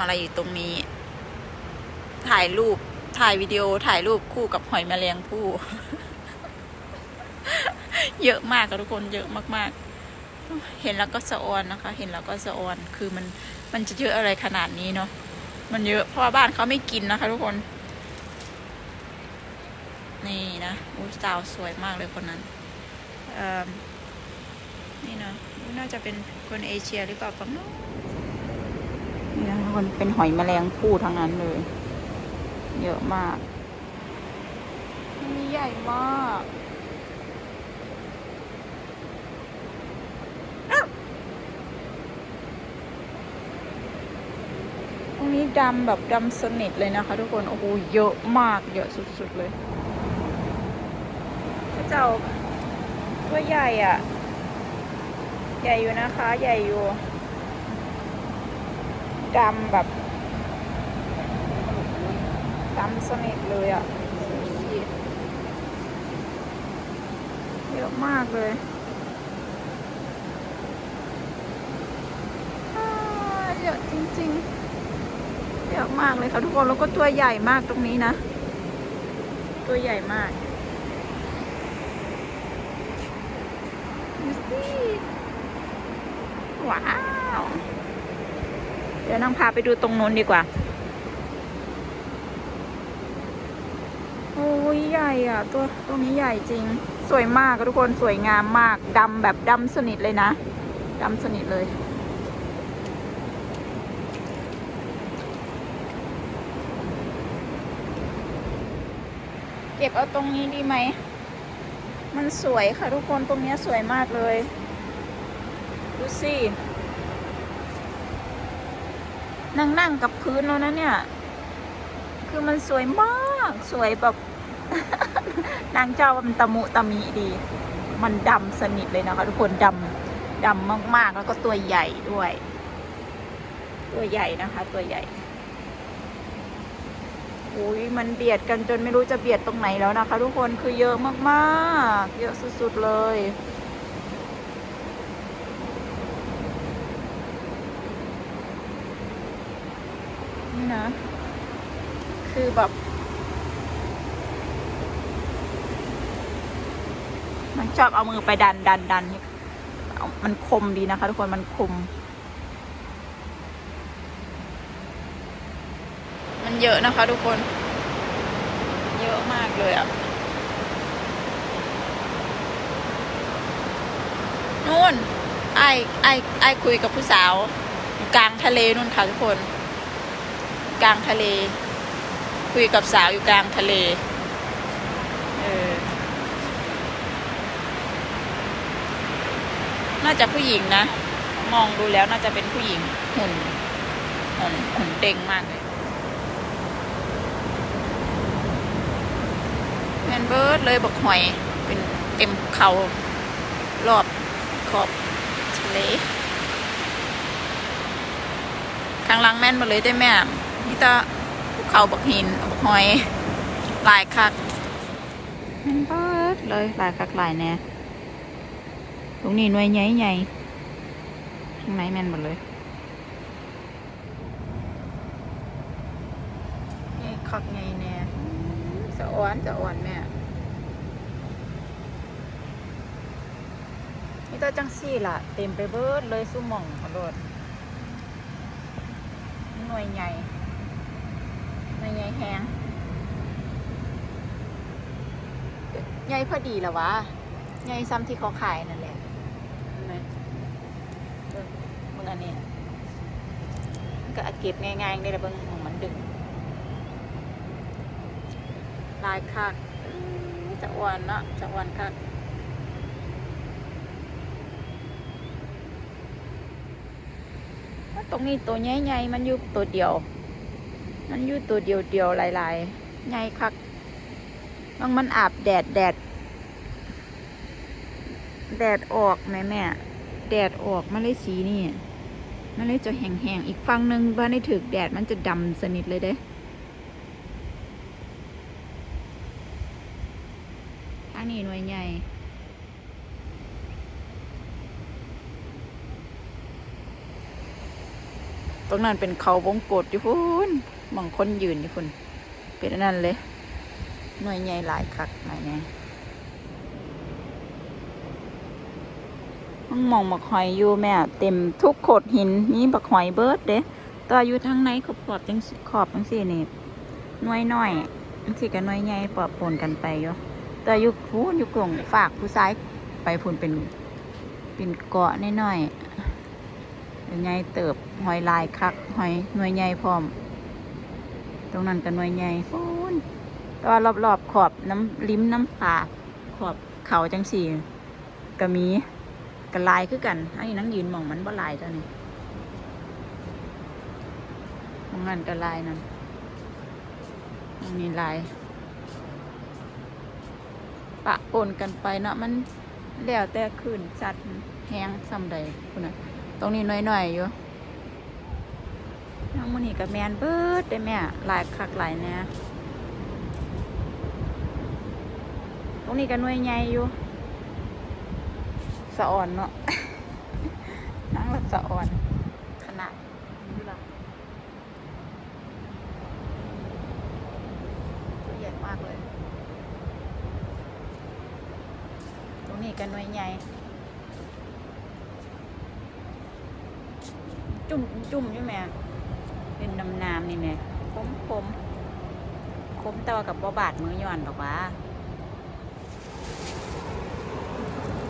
อะไรอยู่ตรงนี้ ถ่ายรูป ถ่ายวิดีโอ ถ่ายรูปคู่กับหอยแมลงภู่ เยอะมากค่ะทุกคน เยอะมาก ๆ เห็นแล้วก็สะออนนะคะ เห็นแล้วก็สะออน คือมัน มันจะเยอะอะไรขนาดนี้เนาะ มันเยอะ เพราะว่าบ้านเขาไม่กินนะคะ ทุกคน นี่นะอุ้สาวสวยมากเลยคนนั้นเอิ่มนี่นะน่าจะเป็นคนเอเชียหรือเปล่าปังเนาะ นี่นะทุกคนเป็นหอยแมลงภู่ทั้งนั้นเลย เยอะมากนี่ใหญ่มากอ้าวตรงนี้ดำแบบดำสนิทเลยนะคะ ทุกคน โอ้โห เยอะมาก เยอะสุดๆเลยพระเจ้าตัวใหญ่อะ่ะ ใหญ่อยู่นะคะ ใหญ่อยู่ ดำแบบดำสนิทเลยอะ่ะเยอะมากเลยเยอะจริงๆ เยอะมากเลยค่ะทุกคน แล้วก็ตัวใหญ่มากตรงนี้นะ ตัวใหญ่มากดูสิว้าว เดี๋ยวนั่งพาไปดูตรงนู้นดีกว่า โอ้ยใหญ่อะ ตัวตรงนี้ใหญ่จริง สวยมากทุกคนสวยงามมากดำแบบดำสนิทเลยนะดำสนิทเลยเก็บเอาตรงนี้ดีไหม มันสวยค่ะทุกคนตรงนี้สวยมากเลย ดูสิ นั่งนั่งกับพื้นแล้วนะเนี่ย คือมันสวยมากสวยแบบ นางเจ้ามันตะมุตะมีดี มันดำสนิทเลยนะคะทุกคนดำดำมากๆ แล้วก็ตัวใหญ่ด้วย ตัวใหญ่นะคะ ตัวใหญ่โอ้ยมันเบียดกันจนไม่รู้จะเบียดตรงไหนแล้วนะคะ ทุกคนคือเยอะมากๆ เยอะสุดๆเลย นะ คือแบบ มันชอบเอามือไปดันดันดันมันคมดีนะคะ ทุกคนมันคม มันเยอะนะคะ ทุกคน เยอะมากเลยอะนู่นไอไอไอคุยกับผู้สาว กลางทะเลนู่นค่ะทุกคน กลางทะเล คุยกับสาวอยู่กลางทะเล เออ น่าจะผู้หญิงนะ มองดูแล้วน่าจะเป็นผู้หญิงหุ่นหุ่นหุ่นเด้งมากเลยแมนเบิร์ดเลยบอกหอย เป็นเต็มเขารอบขอบทะเลข้างหลังแม่นมาเลยได้แม่ นี่ตาภูเขาบักหินบักหอยหลายคักแม่นเบิร์ดเลยหลายคักหลายแน่ตรงนี้หน่วยใหญ่ใหญ่ข้างในแม่นหมดเลยนี่คักไงแน่สะอ้อนสะอ้อนแม่นี่ตัวจังซี่ล่ะ เต็มไปเบิดเลยสู้หม่องขอโทษหน่วยใหญ่หน่วยใหญ่ แหงใหญ่พอดีแล้ววะใหญ่ซ้ำที่เขาขายนั่นแหละเห็นไหมเบิ่งอันนี้ก็เก็บง่ายๆได้ละเบิ่งของมันดึงลายคักจะอ้วนเนาะจะอ้วนคักตรงนี้ตัวใหญ่ๆมันอยู่ตัวเดียว มันอยู่ตัวเดียวเดียวๆหลายๆใหญ่คักบางมันอาบแดดแดด แดดออกแม่แม่ แดดออกมันเลยสีนี่ มันเลยจะแห้งๆ อีกฝั่งหนึ่งบ้านในถึกแดดมันจะดำสนิทเลยเด้ทางนี้หน่วยใหญ่ ตัว รงนั้นเป็นเขาวงกดอยู่พุ่นมองคนยืนอยู่พุ่นเป็นอันนั้นเลยหน่วยใหญ่หลายคักหลายไงมันมองบักหอยอยู่แม่ เต็มทุกโขดหินมีบักหอยเบิร์ดเด้ตัวอยู่ทางในขอบขอบจังขอบจังสี่นี่หน่วยน้อยจังสี่กับหน่วยใหญ่ปะปนกันไปอยู่แต่อยู่พูนอยู่กล่องฝากผู้ซ้ายไปพูนเป็นเป็นเกาะน้อยๆ เป็นไงเติบหอยลายคักหอยหน่วยใหญ่พร้อม ตรงนั้นก็หน่วยใหญ่พูนแต่ว่ารอบๆขอบน้ำลิ้มน้ำผาขอบเขาจังสี่ก็มีกระลายคือกันไอ้นั่งยืนมองมันบ่ลายเจ้านี่มองนั่นกระลายนั่นมองนี่ลายปะปนกันไปเนาะมันแล้วแต่คืนสัตว์แห้งซ้ำใดคุณน่ะ ตรงนี้หน่อยๆอยู่น้องมันนี่กับแมนเบิดได้แม่หลายคักหลายแน่ตรงนี้ก็หน่วยใหญ่อยู่สะอ่อนเนาะนั่งหลับสะอ่อนขนาดนี้ละตัวใหญ่มากเลย ตรงนี้ก็หน่วยใหญ่ จุ่มจุ่มใช่ไหมเป็นน้ำน้ำนี่แม่คมคมคมต่ว่ากับบ่บาดมือย้อนบอกว่า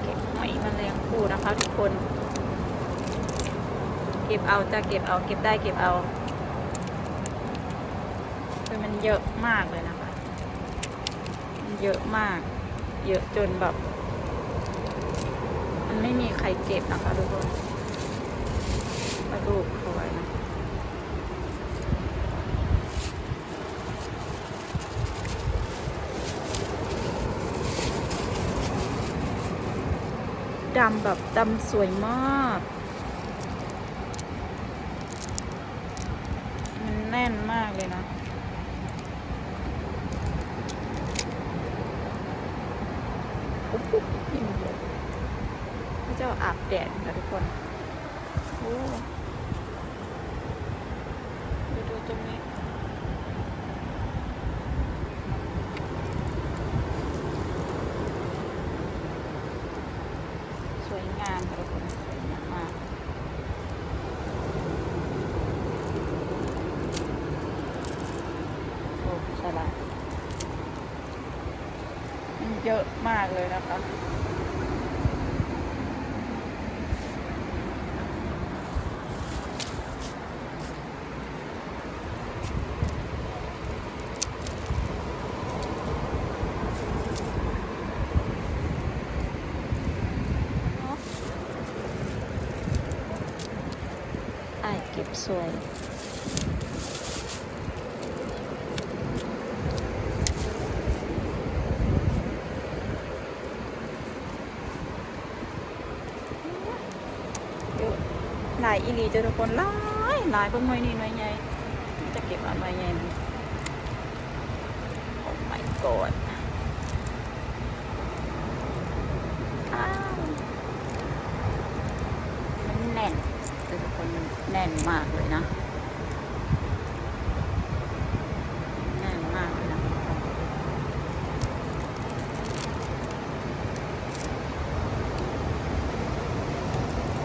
เก็บหอยแมาเลี้ยงปูนะคะทุกคน เก็บเอาจะเก็บเอาเก็บได้เก็บเอาคือมันเยอะมากเลยนะคะ มันเยอะมาก เยอะจนแบบ มันไม่มีใครเก็บนะคะทุกคน ระดูกเขาไว้นะดำแบบดำสวยมากมันแน่นมากเลยนะโอ้โหยิ่งเยอะพระเจ้าอาบแดดค่ะทุกคน โอ้ ตรงนี้สวยงามค่ะทุกคนสวยงามมากโอ้ใช่ละมันเยอะมากเลยนะคะ สวย หลายอีลีจ้าทุกคนหลายหลายเพิ่งน่อยนี่น่อยใหญ่จะเก็บเอะไรใหญ่มันโอ้ my god อ้าวมันแน่นเจ้าทุกคนมัน แน่นมากเลยนะ แน่นมากเลยนะ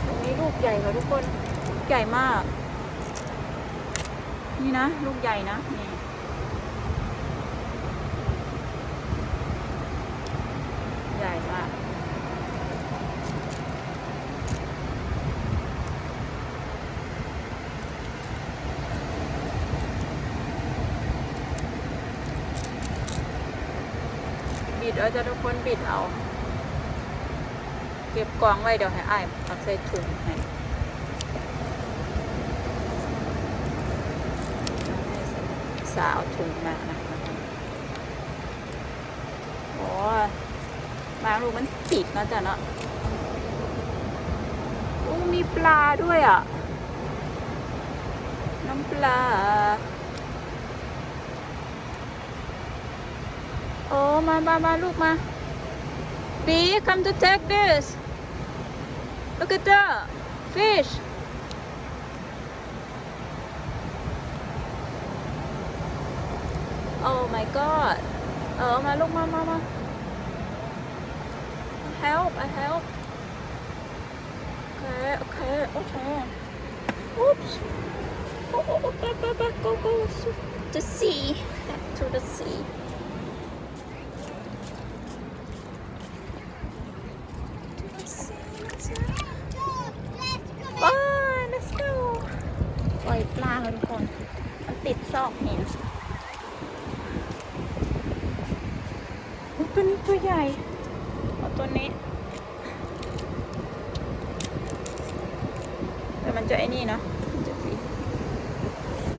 ตรงนี้ลูกใหญ่ค่ะทุกคน ลูกใหญ่มาก นี่นะ ลูกใหญ่นะนี่ ใหญ่มาก จะทุกคนบิดเอา เก็บกองไว้เดี๋ยวให้อ้ายเอาใส่ถุงให้สาวถุงมานะคะโอ้มาลูกมันติดเนาะจ้ะเนาะโอ้มีปลาด้วยอะ น้ำปลา มามามาลูกมา B come to take this look at the fish oh my god เออมาลูกมามามา help I help okay okay okay oops oh, oh, oh, back, back, back, go go to the sea back to the sea ซอกหินอุ๊ยตัวนี้ตัวใหญ่เอาตัวนี้ แต่มันจะไอ้นี่เนาะ